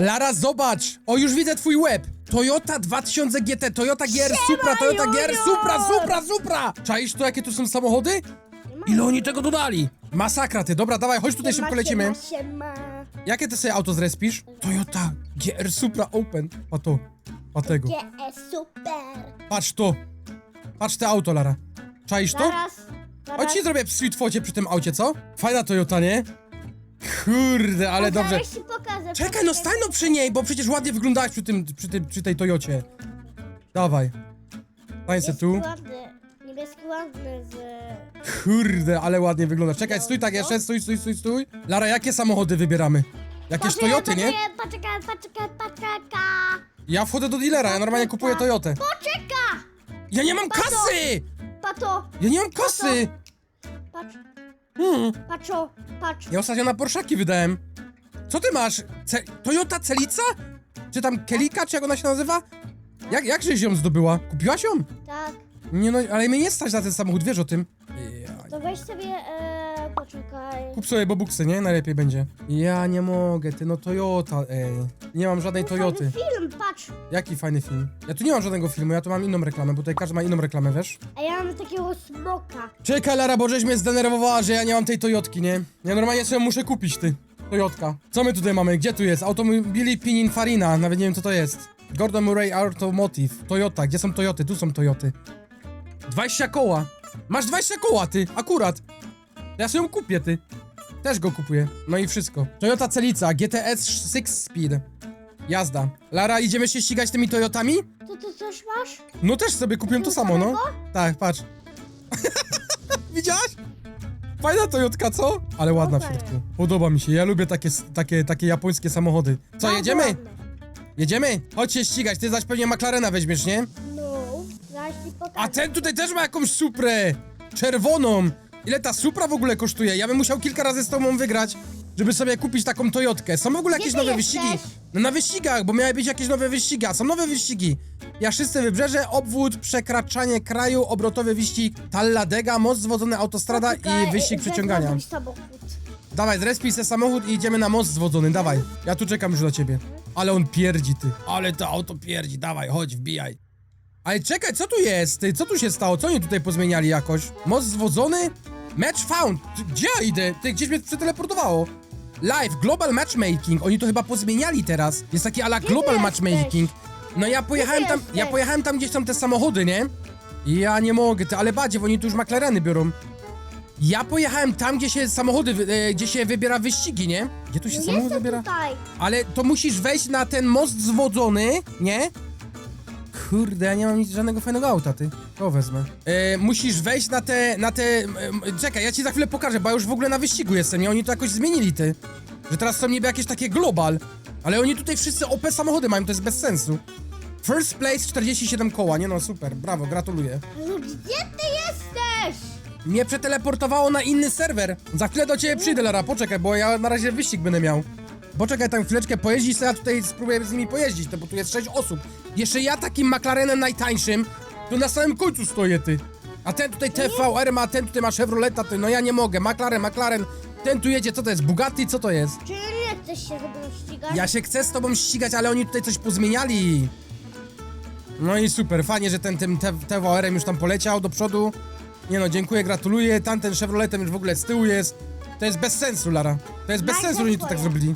Lara, zobacz! O, już widzę twój łeb! Toyota 2000 GT, Toyota GR Supra, Toyota GR Junior! Supra, Supra, Supra! Czaisz to, jakie tu są samochody? Ile oni tego dodali? Masakra ty, dobra, dawaj, chodź tutaj szybko lecimy. Siema. Jakie ty sobie auto zrespisz? Toyota GR Supra Open. A to, a tego. GS super. Patrz to. Patrz te auto, Lara. Czaisz to? Zaraz, zaraz. Chodź ci zrobię sweet focie przy tym aucie, co? Fajna Toyota, nie? Kurde, ale dobrze. Zaraz ci pokażę. Czekaj, no stań no przy niej, bo przecież ładnie wyglądałaś przy tym, przy tym, przy tej Toyocie. Dawaj. Stań se tu. ładny, niebieski ładny z... Kurde, ale ładnie wyglądasz. Czekaj, stój tak jeszcze, stój, stój, stój, stój. Lara, jakie samochody wybieramy? Jakieś Toyoty, nie? Poczekaj, poczekaj, poczekaj. Ja wchodzę do dealera, ja normalnie kupuję Toyotę. Poczekaj! Ja nie mam kasy! Pato, Ja nie mam kasy! patrz, Hmm. patrzo, patrz. Ja ostatnio na Porszaki wydałem. Co ty masz? Ce Toyota Celica? Czy tam Kelika, czy jak ona się nazywa? Jak, jak żeś ją zdobyła? Kupiłaś ją? Tak, Nie no, ale mnie nie stać na ten samochód, wiesz o tym. Ja, to weź sobie, e, poczekaj. Kup sobie bobuksy, nie? Najlepiej będzie. Ja nie mogę, ty no Toyota, ej. Nie mam żadnej Toyoty. Fajny film, patrz. Jaki fajny film. Ja tu nie mam żadnego filmu, ja tu mam inną reklamę, bo tutaj każdy ma inną reklamę, wiesz? A ja mam takiego smoka. Czekaj, Lara, bo żeś mnie zdenerwowała, że ja nie mam tej Toyotki, nie? Ja normalnie sobie muszę kupić, ty. Toyotka. Co my tutaj mamy? Gdzie tu jest? Automobili Pininfarina, nawet nie wiem co to jest. Gordon Murray Automotive. Toyota, gdzie są Toyoty? Tu są Toyoty. 20 koła. Masz 20 koła, ty, akurat. Ja sobie ją kupię, ty. Też go kupuję. No i wszystko. Toyota Celica, GTS 6 Speed. Jazda. Lara, idziemy się ścigać tymi Toyotami? To ty coś masz? No też sobie kupiłem to samo, no. Tak, patrz. Widziałaś? Fajna Toyotka, co? Ale ładna w Okej. środku. Podoba mi się, ja lubię takie, takie, takie japońskie samochody. Co, Bardzo jedziemy? Jedziemy? Chodź się ścigać, ty zaś pewnie McLarena weźmiesz, nie? No, zaraz ci pokażę. A ten tutaj też ma jakąś Suprę! Czerwoną! Ile ta Supra w ogóle kosztuje? Ja bym musiał kilka razy z tobą wygrać, żeby sobie kupić taką Toyotkę. Są w ogóle Gdzie jakieś ty nowe jesteś? wyścigi? No na wyścigach, bo miały być jakieś nowe wyścigi, a są nowe wyścigi. Jaszyste Wybrzeże, obwód, przekraczanie kraju, obrotowy wyścig, Talladega, most zwodzony, autostrada i wyścig e, przeciągania. Dawaj, zrespij se samochód i idziemy na most zwodzony, dawaj. Ja tu czekam już na ciebie. Ale on pierdzi, ty. Ale to auto pierdzi, dawaj, chodź, wbijaj. Ale czekaj, co tu jest, ty? Co tu się stało? Co oni tutaj pozmieniali jakoś? Most zwodzony? Match found. Gdzie ja idę? Ty, gdzieś mnie przeteleportowało. Live, global matchmaking. Oni to chyba pozmieniali teraz. Jest taki ala global ty matchmaking. No ja pojechałem tam, ja jesteś? pojechałem tam gdzieś tam te samochody, nie? Ja nie mogę, ty, ale badzie, bo oni tu już McLareny biorą. Ja pojechałem tam, gdzie się samochody, wy- e, gdzie się wybiera wyścigi, nie? Gdzie tu się samochód jestem wybiera? tutaj. Ale to musisz wejść na ten most zwodzony, nie? Kurde, ja nie mam nic, żadnego fajnego auta, ty. To wezmę. E, musisz wejść na te, na te... e, czekaj, ja ci za chwilę pokażę, bo ja już w ogóle na wyścigu jestem, nie? Oni to jakoś zmienili, ty. Że teraz są niby jakieś takie global. Ale oni tutaj wszyscy OP samochody mają, to jest bez sensu. First place 47 koła, nie no, super, brawo, gratuluję. No gdzie ty jesteś? Mnie przeteleportowało na inny serwer. Za chwilę do ciebie przyjdę, Lara, poczekaj, bo ja na razie wyścig będę miał. Poczekaj tam chwileczkę, pojeździć sobie, ja tutaj spróbuję z nimi pojeździć, to bo tu jest 6 osób. Jeszcze ja takim McLarenem najtańszym, to na samym końcu stoję, ty. A ten tutaj TVR ma, ten tutaj ma Chevroleta, ty, no ja nie mogę. McLaren, McLaren, ten tu jedzie, co to jest, Bugatti, co to jest? Czy nie chcesz się ze mną ścigać? Ja się chcę z tobą ścigać, ale oni tutaj coś pozmieniali. No i super, fajnie, że ten tym TVR-em już tam poleciał do przodu. Nie no, dziękuję, gratuluję. Tamten Chevroletem już w ogóle z tyłu jest. To jest bez sensu, Lara. To jest bez sensu, że oni to tak zrobili.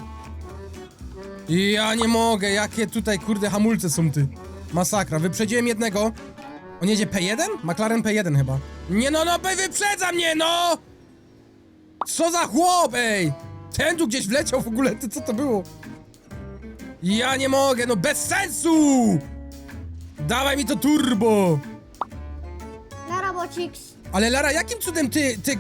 I ja nie mogę, jakie tutaj, kurde, hamulce są ty. Masakra, wyprzedziłem jednego. On jedzie P1? McLaren P1 chyba. Nie no, no, wyprzedza mnie, no! Co za chłop, ej! Ten tu gdzieś wleciał w ogóle, ty co to było? Ja nie mogę, no bez sensu! Dawaj mi to turbo! Na robocik. Ale Lara, jakim cudem ty, ty...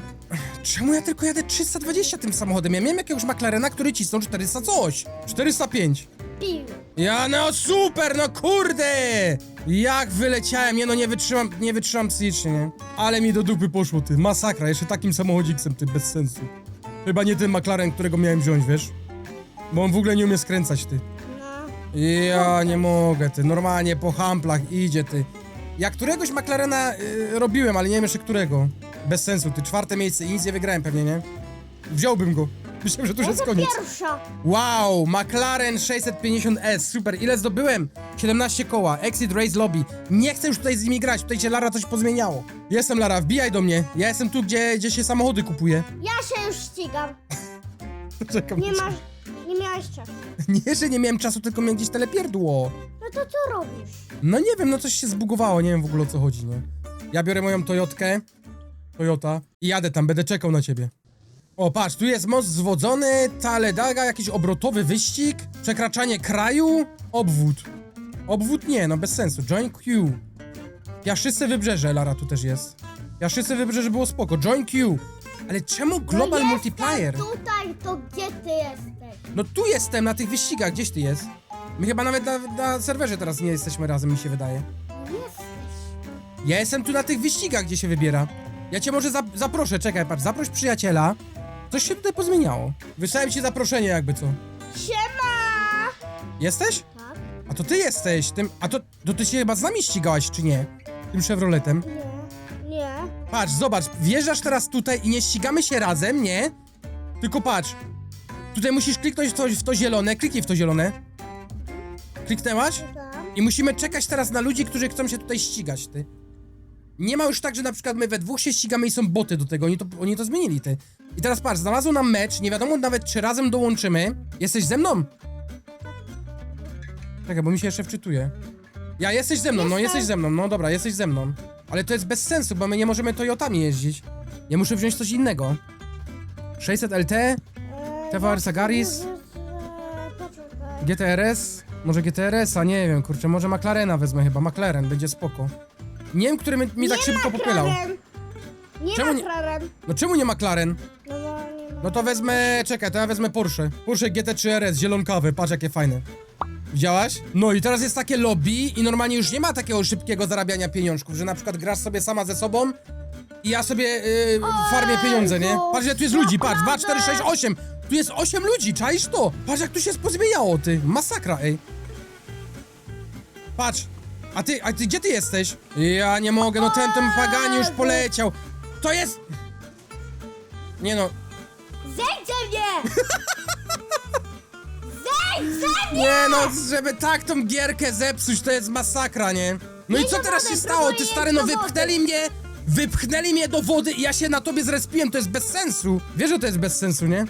Czemu ja tylko jadę 320 tym samochodem? Ja miałem jakiegoś McLarena, który cisnął 400 coś. 405. Pił. Ja no super, no kurde! Jak wyleciałem, nie no nie wytrzymam, nie wytrzymam psychicznie, nie? Ale mi do dupy poszło, ty. Masakra, jeszcze takim samochodziksem, ty, bez sensu. Chyba nie ten McLaren, którego miałem wziąć, wiesz? Bo on w ogóle nie umie skręcać, ty. Ja nie mogę, ty. Normalnie po hamplach idzie, ty. Ja któregoś McLarena y, robiłem, ale nie wiem jeszcze którego. Bez sensu, ty. Czwarte miejsce i nic nie wygrałem pewnie, nie? Wziąłbym go. Myślałem, że to już jest koniec. pierwsza? Wow, McLaren 650S, super. Ile zdobyłem? 17 koła, Exit Race Lobby. Nie chcę już tutaj z nimi grać, tutaj się Lara coś pozmieniało. Jestem Lara, wbijaj do mnie. Ja jestem tu, gdzie, gdzie się samochody kupuje. Ja się już ścigam. Czekam. Nie masz... Nie miałeś czasu. Nie, że nie miałem czasu, tylko miałem gdzieś telepierdło. No to co robisz? No nie wiem, no coś się zbugowało, nie wiem w ogóle o co chodzi, nie? Ja biorę moją Toyotkę, Toyota i jadę tam, będę czekał na ciebie. O, patrz, tu jest most zwodzony, Taledaga, jakiś obrotowy wyścig, przekraczanie kraju, obwód. Obwód nie, no bez sensu, join Q. Piaszyce Wybrzeże, Lara tu też jest. Piaszyce Wybrzeże było spoko, join Q. Ale czemu Global no Multiplier? Jestem tutaj, to gdzie ty jesteś? No tu jestem, na tych wyścigach, gdzieś ty jest? My chyba nawet na, na serwerze teraz nie jesteśmy razem, mi się wydaje. Jesteś. Ja jestem tu na tych wyścigach, gdzie się wybiera. Ja cię może zap zaproszę, czekaj, patrz, zaproś przyjaciela. Coś się tutaj pozmieniało. Wysłałem ci zaproszenie jakby co. Siema! Jesteś? Tak? A to ty jesteś, tym, a to, to ty się chyba z nami ścigałaś, czy nie? Tym Chevroletem. Nie. Nie. Patrz, zobacz, wjeżdżasz teraz tutaj i nie ścigamy się razem, nie? Tylko patrz, tutaj musisz kliknąć w to, w to zielone, kliknij w to zielone. Kliknęłaś? Tam. I musimy czekać teraz na ludzi, którzy chcą się tutaj ścigać, ty. Nie ma już tak, że na przykład my we dwóch się ścigamy i są boty do tego, oni to, oni to zmienili, ty. I teraz patrz, znalazł nam mecz, nie wiadomo nawet czy razem dołączymy. Jesteś ze mną? Czekaj, bo mi się jeszcze wczytuje. Ja, jesteś ze mną, no jesteś ze mną, no dobra, jesteś ze mną. Ale to jest bez sensu, bo my nie możemy Toyotami jeździć. Ja muszę wziąć coś innego. 600 LT, TVR Sagaris? GTRS? Może GTRS-a, nie wiem, kurczę, może McLarena wezmę chyba, McLaren, będzie spoko. Nie wiem, który mi, mi tak szybko popylał. McLaren. Nie Czemu nie- McLaren. No czemu nie McLaren? No bo nie ma. No to wezmę, czekaj, to ja wezmę Porsche. Porsche GT3 RS, zielonkawy, patrz jakie fajne. Widziałaś? No i teraz jest takie lobby i normalnie już nie ma takiego szybkiego zarabiania pieniążków, że na przykład grasz sobie sama ze sobą i ja sobie yy, farmię pieniądze, nie? Patrz, ile tu jest ludzi, patrz, 2, 4, 6, 8. Tu jest 8 ludzi, czaisz to? Patrz, jak tu się pozmieniało, ty. Masakra, ej. Patrz. A ty, a ty, gdzie ty jesteś? Ja nie mogę, no ten, ten Pagani już poleciał. To jest... Nie no, Zejdź ze mnie! Zejdź ze mnie! Nie no, żeby tak tą gierkę zepsuć, to jest masakra, nie? No i co do teraz się stało? Ty stary, iść no do wody. wypchnęli mnie, wypchnęli mnie do wody i ja się na tobie zrespiłem, to jest bez sensu. Wiesz, że to jest bez sensu, nie?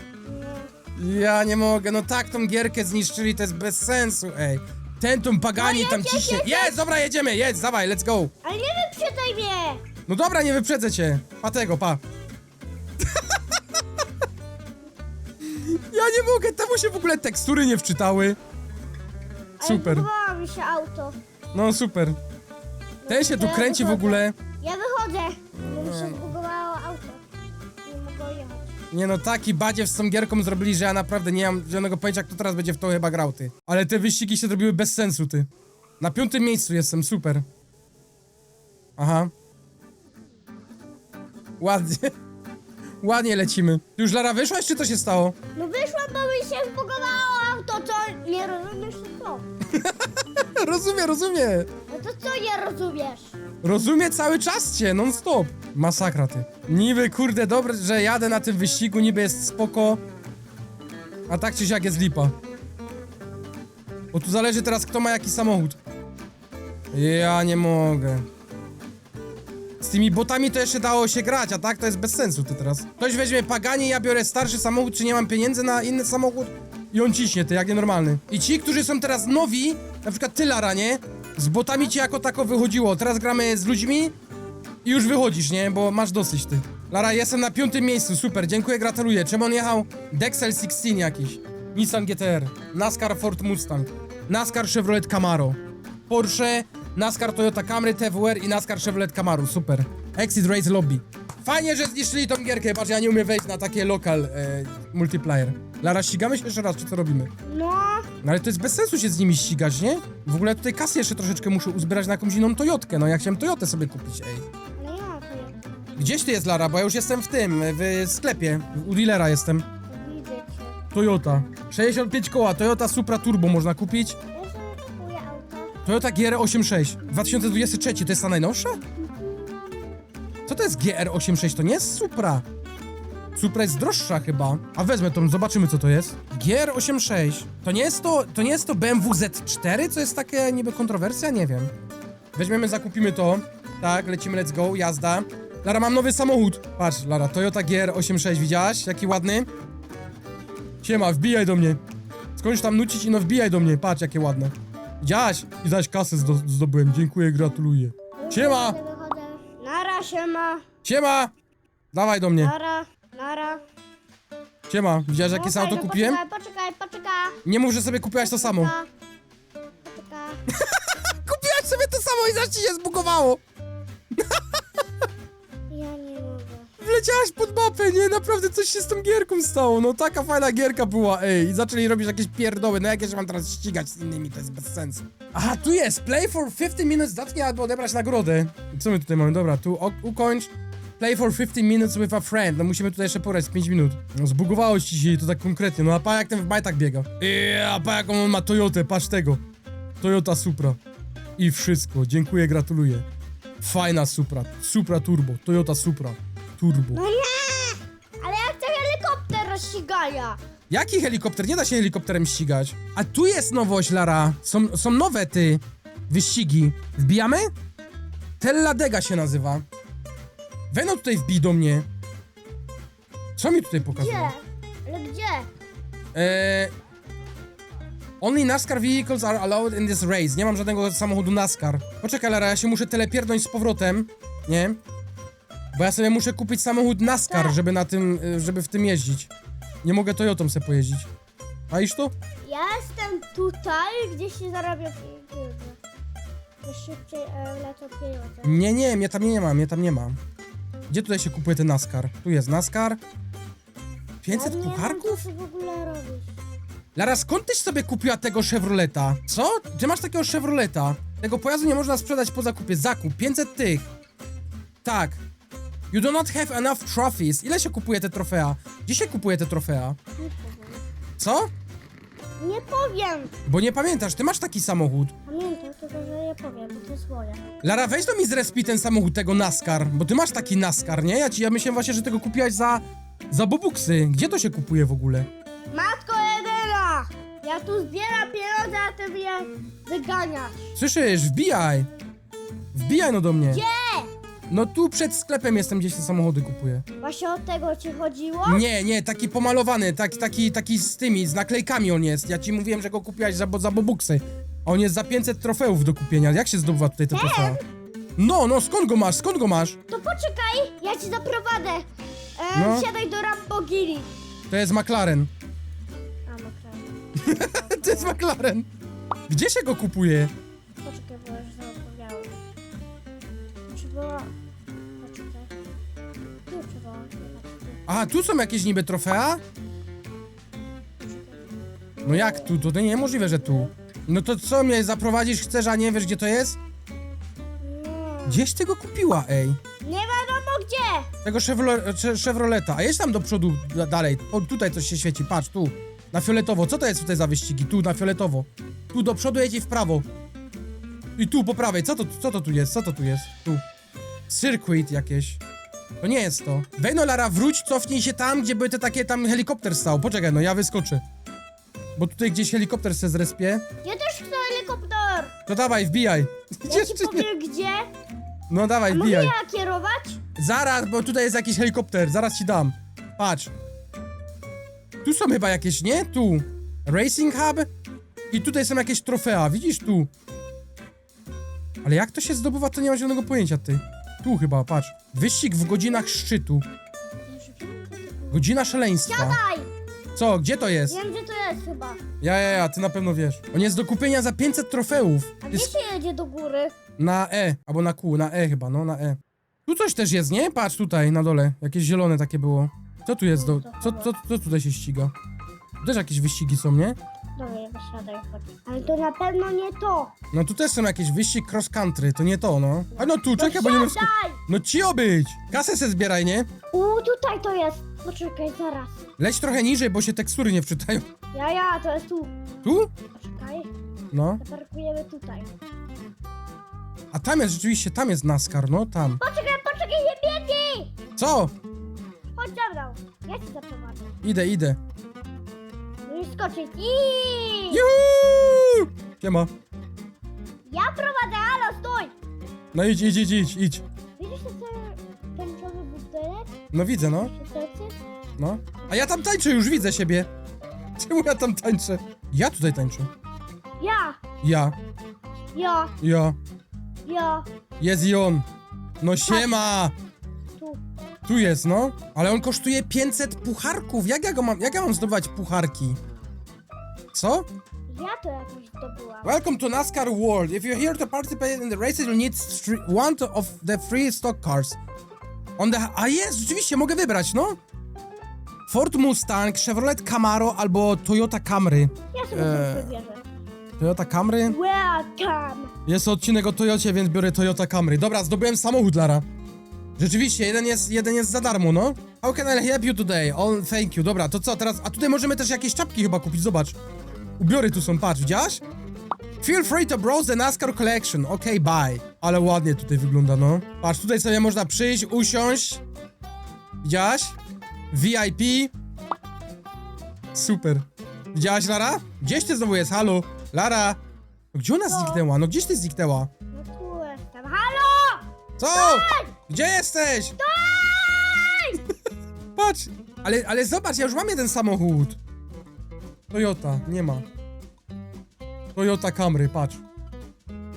Ja nie mogę, no tak tą gierkę zniszczyli, to jest bez sensu, ej. Ten tą Pagani No tam jedź, ciśnie. jedź, Jest, dobra, jedziemy, jedź, dawaj, let's go. Ale nie wyprzedzaj mnie! No dobra, nie wyprzedzę cię. Pa tego, pa. ja nie mogę, temu się w ogóle tekstury nie wczytały. Ale Super. zbugowało mi się auto. No super. Ten się tu Ja kręci w wychodzę. ogóle. Ja wychodzę, bo mi Nie no, taki badziew z tą gierką zrobili, że ja naprawdę nie mam żadnego pojęcia, kto teraz będzie w to chyba grał, ty. Ale te wyścigi się zrobiły bez sensu, ty. Na piątym miejscu jestem, super. Aha. Ładnie. Ładnie lecimy. Ty już Lara wyszłaś, czy co się stało? No wyszłam, bo mi się zbugowało auto, co? Nie rozumiesz to co? rozumiem, rozumiem. No to co nie rozumiesz? Rozumiem cały czas cię, non stop. Masakra ty. Niby kurde dobre, że jadę na tym wyścigu, niby jest spoko. A tak czy siak jest lipa. Bo tu zależy teraz kto ma jaki samochód. Ja nie mogę. Z tymi botami to jeszcze dało się grać, a tak to jest bez sensu ty teraz. Ktoś weźmie Pagani, ja biorę starszy samochód, czy nie mam pieniędzy na inny samochód i on ciśnie, ty jak nienormalny. I ci, którzy są teraz nowi, na przykład ty Lara, nie? Z botami ci jako tako wychodziło, teraz gramy z ludźmi i już wychodzisz, nie? Bo masz dosyć ty. Lara, jestem na piątym miejscu, super, dziękuję, gratuluję. Czym on jechał? Dexel 16 jakiś. Nissan GTR, NASCAR Ford Mustang, NASCAR Chevrolet Camaro, Porsche, NASCAR Toyota Camry TWR i NASCAR Chevrolet Camaro, super. Exit Race Lobby. Fajnie, że zniszczyli tą gierkę, patrz, ja nie umiem wejść na takie lokal e, multiplayer. Lara, ścigamy się jeszcze raz, czy co robimy? No, No ale to jest bez sensu się z nimi ścigać, nie? W ogóle tutaj kasy jeszcze troszeczkę muszę uzbierać na jakąś inną Toyotkę, no ja chciałem Toyotę sobie kupić, ej. ale ja to jest. Gdzieś ty jest Lara, bo ja już jestem w tym, w sklepie, u dealera jestem. Widzę cię. Toyota. 65 koła, Toyota Supra Turbo można kupić. Ja sobie kupuję auto. Toyota GR86, 2023, to jest ta najnowsza? Co to jest GR86? To nie jest Supra. Supra jest droższa chyba. A wezmę tą, zobaczymy co to jest. GR86. To nie jest to, to nie jest to BMW Z4, co jest takie niby kontrowersja? Nie wiem. Weźmiemy, zakupimy to. Tak, lecimy, let's go, jazda. Lara, mam nowy samochód. Patrz, Lara, Toyota GR86, widziałaś? Jaki ładny? Siema, wbijaj do mnie. Skończ tam nucić i no wbijaj do mnie, patrz jakie ładne. Widziałaś? I zaś kasę zdo zdobyłem, dziękuję, gratuluję. Siema! Nara, siema. Siema! Dawaj do mnie. Nara, nara. Siema, widziałeś jakie No, sam auto fajnie, kupiłem? Poczekaj, poczekaj, poczekaj. Nie mów, że sobie kupiłaś to samo. Poczekaj. Poczekaj. Kupiłaś sobie to samo i zaś ci się zbugowało. Ja nie mogę. Wleciałaś pod mapę, nie? Naprawdę coś się z tą gierką stało. No taka fajna gierka była, ej. I zaczęli robić jakieś pierdoły. No jak ja się mam teraz ścigać z innymi, to jest bez sensu. Aha, tu jest. Play for 15 minutes, dotknij albo odebrać nagrodę. Co my tutaj mamy? Dobra, tu o- ukończ. Play for 15 minutes with a friend. No musimy tutaj jeszcze porać z 5 minut. No zbugowało ci się to tak konkretnie. No a pa jak ten w bajtach biega. Eee, a pa jaką on ma Toyotę, patrz tego. Toyota Supra. I wszystko. Dziękuję, gratuluję. Fajna Supra. Supra Turbo. Toyota Supra. Turbo. No nie! Ale jak to helikopter rozścigaja? Jaki helikopter? Nie da się helikopterem ścigać. A tu jest nowość, Lara. Są, są nowe, ty, wyścigi. Wbijamy? Telladega się nazywa. Weno tutaj wbij do mnie. Co mi tutaj pokazuje? Gdzie? Ale gdzie? Eee, only NASCAR vehicles are allowed in this race. Nie mam żadnego samochodu NASCAR. Poczekaj, Lara, ja się muszę telepierdnąć z powrotem. Nie? Bo ja sobie muszę kupić samochód NASCAR, Tak. żeby na tym, y, żeby w tym jeździć. Nie mogę Toyotą sobie pojeździć. A iż tu? Ja jestem tutaj, gdzie się zarabia pieniądze. Gdzie szybciej e, lecą pieniądze. Nie, nie, mnie tam nie ma, mnie tam nie ma. Gdzie tutaj się kupuje ten NASCAR? Tu jest NASCAR. 500 Ja wiem, pucharków? co w ogóle robisz. Lara, skąd tyś sobie kupiła tego Chevroleta? Co? Ty masz takiego Chevroleta? Tego pojazdu nie można sprzedać po zakupie. Zakup, 500 tych. Tak. You do not have enough trophies. Ile się kupuje te trofea? Gdzie się kupuje te trofea? Co? Nie powiem! Bo nie pamiętasz, ty masz taki samochód. Pamiętam, tylko że nie powiem, bo to jest moje. Lara, weź do mi zrespi ten samochód tego NASCAR, bo ty masz taki NASCAR, nie? Ja ci, ja myślałem właśnie, że tego kupiłaś za... za bobuksy. Gdzie to się kupuje w ogóle? Matko jedyna! Ja tu zbieram pieniądze, a ty mnie wyganiasz. Słyszysz, wbijaj! Wbijaj no do mnie. Gdzie? No tu przed sklepem jestem, gdzie się samochody kupuje. Właśnie o tego ci chodziło? Nie, nie, taki pomalowany, taki, taki, taki z tymi, z naklejkami on jest. Ja ci mówiłem, że go kupiłaś za, bo- za bobuksy. A on jest za 500 trofeów do kupienia. Jak się zdobywa tutaj te trofea? No, no, skąd go masz? Skąd go masz? To poczekaj, ja ci zaprowadzę. E, No. Siadaj do Lamborghini. To jest McLaren. A, McLaren. To jest McLaren. Gdzie się go kupuje? Czy była... Poczekaj. Tu trzeba... A, tu są jakieś niby trofea? No jak tu? To niemożliwe, że tu. No to co mnie zaprowadzisz, chcesz, a nie wiesz gdzie to jest? No. Gdzieś ty go kupiła, ej. Nie wiadomo gdzie! Tego Chevrolet, Che- Chevroleta. A jedź tam do przodu da- dalej. O, tutaj coś się świeci, patrz, tu. Na fioletowo. Co to jest tutaj za wyścigi? Tu, na fioletowo. Tu do przodu jedź i w prawo. I tu po prawej. Co to, co to tu jest? Co to tu jest? Tu. Circuit jakieś. To nie jest to. Wejno Lara, wróć, cofnij się tam, gdzie były te takie, tam helikopter stał. Poczekaj, no ja wyskoczę. Bo tutaj gdzieś helikopter se zrespie. Ja też chcę helikopter! To dawaj, wbijaj. Ja ci powiem gdzie. No dawaj, Mogę wbijaj. ja kierować? Zaraz, bo tutaj jest jakiś helikopter, zaraz ci dam. Patrz. Tu są chyba jakieś, nie? Tu. Racing Hub. I tutaj są jakieś trofea, widzisz tu. Ale jak to się zdobywa, to nie mam zielonego pojęcia, ty. Tu chyba, patrz. Wyścig w godzinach szczytu. Godzina szaleństwa. Daj! Co, gdzie to jest? Wiem gdzie to jest chyba. Ja, ja, ja, ty na pewno wiesz. On jest do kupienia za 500 trofeów. A gdzie Jest się jedzie do góry? na E, albo na Q, na E chyba, no, na E. Tu coś też jest, nie? Patrz tutaj, na dole. Jakieś zielone takie było. Co tu jest do... Co, co, co tutaj się ściga? Tu też jakieś wyścigi są, nie? Wysiadaj, chodź. Ale to na pewno nie to. No tu też są jakieś wyścig cross country, to nie to, no. A no tu, czekaj, bo nie wiem... sk-! No ci obyć! Kasę se zbieraj, nie? U, tutaj to jest. Poczekaj, zaraz. Leć trochę niżej, bo się tekstury nie wczytają. Ja, ja, to jest tu. Tu? Poczekaj, No. zaparkujemy tutaj. A tam jest rzeczywiście, tam jest NASCAR, no tam. Poczekaj, poczekaj, nie biegnij! Co? Chodź za mną. Ja ci zaprowadzę. Idę, idę. Skoczyć. I Juhu! Siema. Ja prowadzę, halo, stój! No idź, idź, idź, idź, idź. Widzisz ten tęczowy butelek? No widzę, no. No. A ja tam tańczę, już widzę siebie. Czemu ja tam tańczę? Ja tutaj tańczę. Ja, Ja, ja, ja. ja. Jest i on. No siema! Tu. Tu jest, no. Ale on kosztuje 500 pucharków. Jak ja go mam, jak ja mam zdobywać pucharki? Co? Ja to jakoś zdobyłam. Welcome to NASCAR World. If you're here to participate in the races, you'll need three, one to- of the free stock cars. On the... A jest, rzeczywiście, mogę wybrać, no. Ford Mustang, Chevrolet Camaro albo Toyota Camry. Ja sobie eee. wybierze. Toyota Camry? Welcome! Jest odcinek o Toyocie, więc biorę Toyota Camry. Dobra, zdobyłem samochód, Lara. Rzeczywiście, jeden jest, jeden jest za darmo, no. How can I help you today? Oh, thank you. Dobra, to co teraz? A tutaj możemy też jakieś czapki chyba kupić, zobacz. Ubiory tu są, patrz, widziałaś? Feel free to browse the NASCAR collection. Okay, bye. Ale ładnie tutaj wygląda, no. Patrz, tutaj sobie można przyjść, usiąść. Widziałaś? VIP. Super. Widziałaś, Lara? Gdzieś ty znowu jest? Halo? Lara? No Gdzie ona zniknęła? No gdzieś ty zniknęła? No tu jestem. Halo! Co? Gdzie jesteś? Patrz! Ale, ale zobacz, ja już mam jeden samochód. Toyota, nie ma. Toyota Camry, patrz.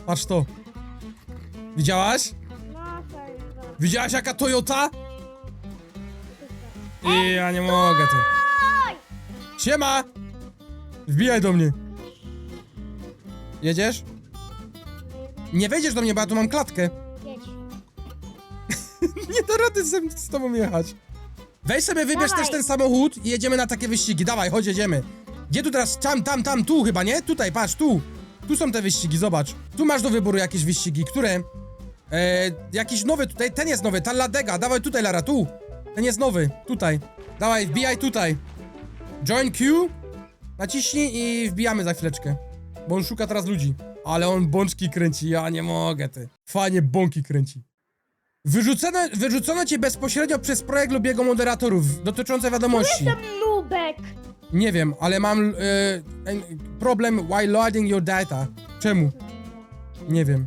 Patrz to. Widziałaś? Widziałaś jaka Toyota? I ja nie mogę ty. Siema! Wbijaj do mnie. Jedziesz? Nie wejdziesz do mnie, bo ja tu mam klatkę. Jedź. Nie da rady z, z tobą jechać. Weź sobie, wybierz Dawaj. też ten samochód i jedziemy na takie wyścigi. Dawaj, chodź, jedziemy. Gdzie tu teraz? Tam, tam, tam, tu chyba, nie? Tutaj, patrz, tu. Tu są te wyścigi, zobacz. Tu masz do wyboru jakieś wyścigi. Które? E, jakiś nowy tutaj, ten jest nowy, Talladega. Dawaj tutaj, Lara, tu. Ten jest nowy, tutaj. Dawaj, wbijaj tutaj. Join queue. Naciśnij i wbijamy za chwileczkę. Bo on szuka teraz ludzi. Ale on bączki kręci, ja nie mogę, ty. Fajnie bąki kręci. Wyrzucono, wyrzucono cię bezpośrednio przez projekt lub jego moderatorów dotyczące wiadomości. Jestem nubek! Nie wiem, ale mam e, problem while loading your data. Czemu? Nie wiem.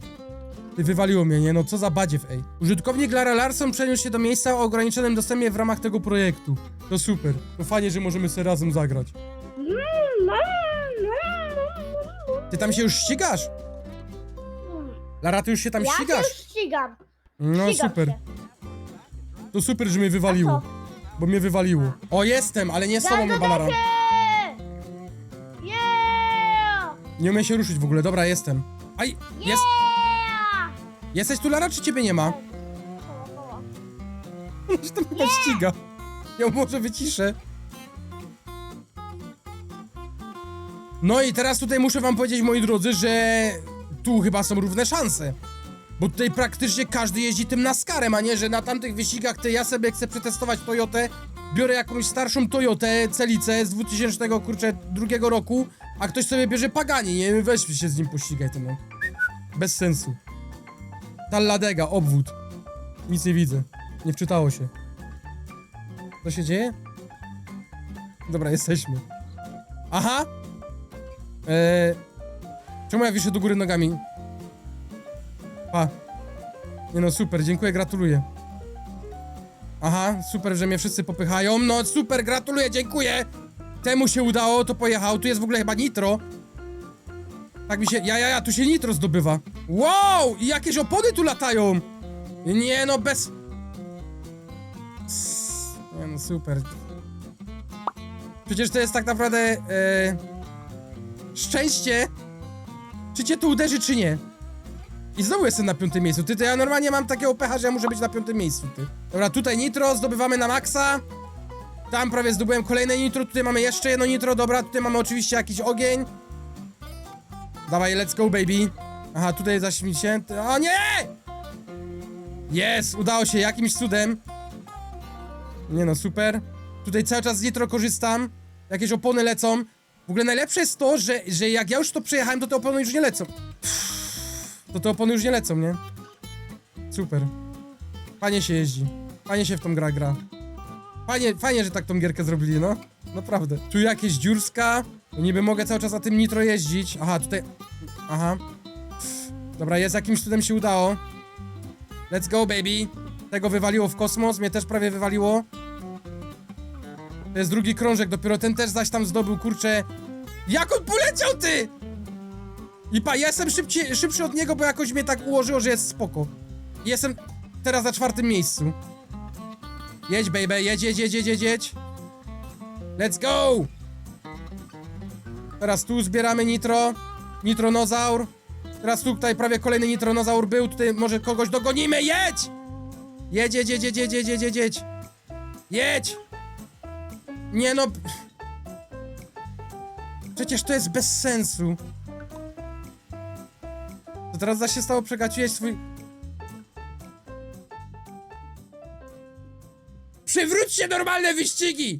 Ty wywaliło mnie, nie? No co za badziew, ej. Użytkownik Lara Larson przeniósł się do miejsca o ograniczonym dostępie w ramach tego projektu. To super. To fajnie, że możemy sobie razem zagrać. Ty tam się już ścigasz? Lara, ty już się tam Ja się ścigasz? już ścigam. No Ścigam super. Się. To super, że mnie wywaliło. Bo mnie wywaliło. O, jestem, ale nie z tobą chyba, Lara. Yeah! Nie umiem się ruszyć w ogóle. Dobra, jestem. Aj, jest... Yeah! Jesteś tu, Lara, czy ciebie nie ma? Koło, koło. On się tam chyba ściga. Ja może wyciszę. No i teraz tutaj muszę wam powiedzieć, moi drodzy, że tu chyba są równe szanse. Bo tutaj praktycznie każdy jeździ tym NASCARem, a nie, że na tamtych wyścigach to ja sobie chcę przetestować Toyotę, biorę jakąś starszą Toyotę, Celicę z 2000, kurczę, drugiego roku, a ktoś sobie bierze Pagani, nie? Weź się z nim pościgaj, ty no. Bez sensu. Talladega, obwód. Nic nie widzę. Nie wczytało się. Co się dzieje? Dobra, jesteśmy. Aha! Eee, czemu ja wiszę do góry nogami? Pa. Nie no, super, dziękuję, gratuluję. Aha, super, że mnie wszyscy popychają. No, super, gratuluję, dziękuję! Temu się udało, to pojechał. Tu jest w ogóle chyba nitro. Tak mi się... Ja, ja, ja, tu się nitro zdobywa. Wow! I jakieś opony tu latają! Nie no, bez... Nie no, super. Przecież to jest tak naprawdę e, szczęście, czy cię to uderzy, czy nie. I znowu jestem na piątym miejscu. Ty, to ja normalnie mam takiego pecha, że ja muszę być na piątym miejscu, ty. Dobra, tutaj nitro, zdobywamy na maksa. Tam prawie zdobyłem kolejne nitro, tutaj mamy jeszcze jedno nitro, dobra, tutaj mamy oczywiście jakiś ogień. Dawaj, let's go, baby. Aha, tutaj zaśmić się. O nie! Jest, udało się jakimś cudem. Nie no, super. Tutaj cały czas z nitro korzystam. Jakieś opony lecą. W ogóle najlepsze jest to, że, że jak ja już to przejechałem, to te opony już nie lecą. To te opony już nie lecą, nie? Super. Fajnie się jeździ. Fajnie się w tą gra gra. Fajnie, fajnie, że tak tą gierkę zrobili, no. Naprawdę. Tu jakieś dziurska. No niby mogę cały czas na tym nitro jeździć. Aha, tutaj... Aha. Dobra, jest jakimś cudem się udało. Let's go, baby. Tego wywaliło w kosmos, mnie też prawie wywaliło. To jest drugi krążek, dopiero ten też zaś tam zdobył, kurczę. Jak on poleciał, ty! I pa, ja jestem szybszy od niego, bo jakoś mnie tak ułożyło, że jest spoko. Jestem teraz na czwartym miejscu. Jedź, baby, jedź, jedź, jedź, jedź, jedź. Let's go! Teraz tu zbieramy nitro. Nitronozaur. Teraz tutaj prawie kolejny nitronozaur był. Tutaj może kogoś dogonimy. Jedź! Jedź, jedź, jedź, jedź, jedź, jedź, jedź, jedź. Jedź! Nie no... Przecież to jest bez sensu. Teraz za się stało przegaciłeś swój... Przywróćcie normalne wyścigi!